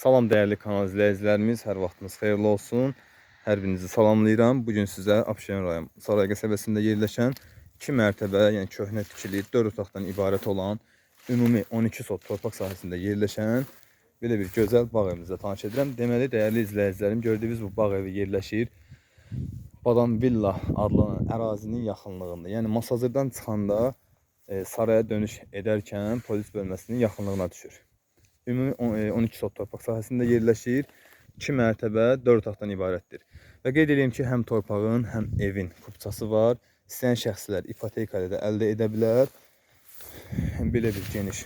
Salam dəyərli kanal izləyicilərimiz, hər vaxtınız xeyirli olsun. Hər birinizi salamlayıram. Bu gün sizə Abşeron rayon Saray qəsəbəsində yerləşən 2 mərtəbə, yəni köhnə tikili 4 otaqdan ibarət olan ümumi 12 sot torpaq sahəsində yerləşən belə bir gözəl bağ evimizlə tanış edirəm. Deməli, dəyərli izləyicilərim, gördüyünüz bu bağ evi yerləşir Badam Villa adlanan ərazinin yaxınlığında. Yəni Masazırdan çıxanda e, saraya dönüş edərkən polis bölməsinin yaxınlığına düşür. Ümumi on- e, 12 sot torpaq sahəsində yerləşir. 2 mərtəbə, 4 otaqdan ibarətdir. Və qeyd edeyim ki, həm torpağın, həm evin kupçası var. İstəyən şəxslər ipoteka ilə də əldə edə bilər. Belə bir geniş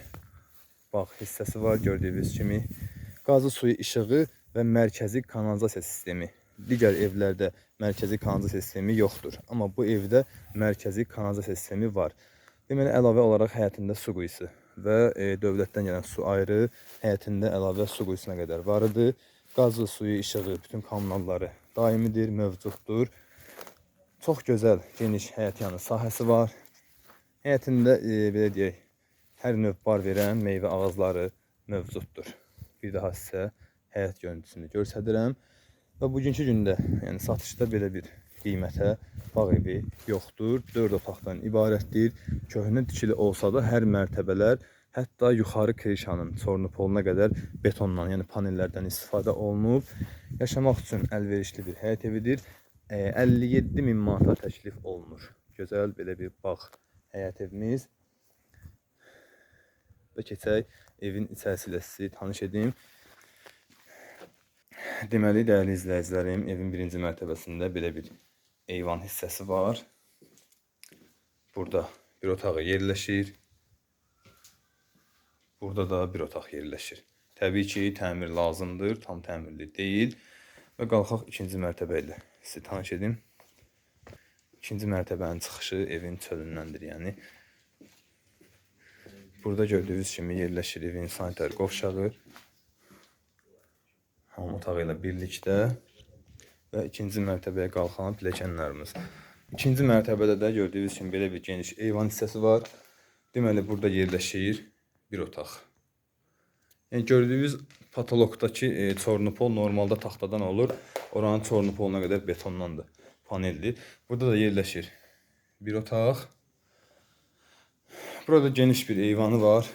bağ hissəsi var gördüyünüz kimi. Qazı suyu işığı və mərkəzi kanalizasiya sistemi. Digər evlərdə mərkəzi kanalizasiya sistemi yoxdur. Amma bu evdə mərkəzi kanalizasiya sistemi var. Deməli əlavə olaraq həyətində su quyusu və e, dövlətdən gələn su ayrı, həyətində əlavə su quyusuna qədər var idi. Qazı suyu, işığı, bütün kommunalları daimidir, mövcuddur. Çox gözəl, geniş həyət yanı sahəsi var. Həyətində e, belə deyək, hər növ bar verən meyvə ağacları mövcuddur. Bir daha sizə həyət görüntüsünü göstərirəm. Və bugünkü gündə, yəni satışda belə bir qiymətə bağ evi yoxdur. 4 otaqdan ibarətdir. Köhnə tikili olsa da hər mərtəbələr hətta yuxarı krişanın sorunupoluna qədər betondan, yəni panellərdən istifadə olunub. Yaşamaq üçün əlverişli bir həyət evidir. E, 57 min manata təklif olunur. Gözəl belə bir bağ həyət evimiz. Və keçək evin içərisi ilə sizi tanış edim. Deməli, dəyərli izləyicilərim, evin birinci mərtəbəsində belə bir eyvan hissəsi var. Burada bir otağı yerləşir. Burada da bir otaq yerləşir. Təbii ki, təmir lazımdır, tam təmirli deyil. Və qalxaq ikinci mərtəbə ilə sizi tanış edim. İkinci mərtəbənin çıxışı evin çölündəndir, yəni. Burada gördüyünüz kimi yerləşir evin sanitar qovşağı. Hamam otağı ilə birlikdə və ikinci mərtəbəyə qalxan pilləkənlərimiz. İkinci mərtəbədə də gördüyünüz kimi belə bir geniş eyvan hissəsi var. Deməli burada yerləşir bir otaq. Yəni gördüyünüz patologdakı e, çornupol normalda taxtadan olur. Oranın çornupoluna qədər betondandır, paneldir. Burada da yerləşir bir otaq. Burada geniş bir eyvanı var.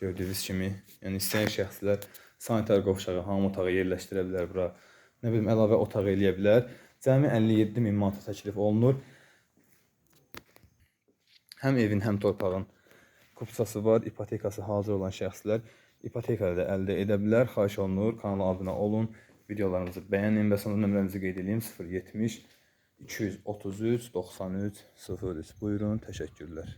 Gördüyünüz kimi, yəni istəyən şəxslər sanitar qovşağı, hamam otağı yerləşdirə bilər bura. Nə bilim əlavə otaq eləyə bilər. Cəmi 57 min manata təklif olunur. Həm evin, həm torpağın kupçası var, ipotekası hazır olan şəxslər ipoteka də əldə edə bilər. Xahiş olunur, kanala abunə olun, videolarımızı bəyənin və sonra nömrəmizi qeyd edeyim 070 233 93 03. Buyurun, təşəkkürlər.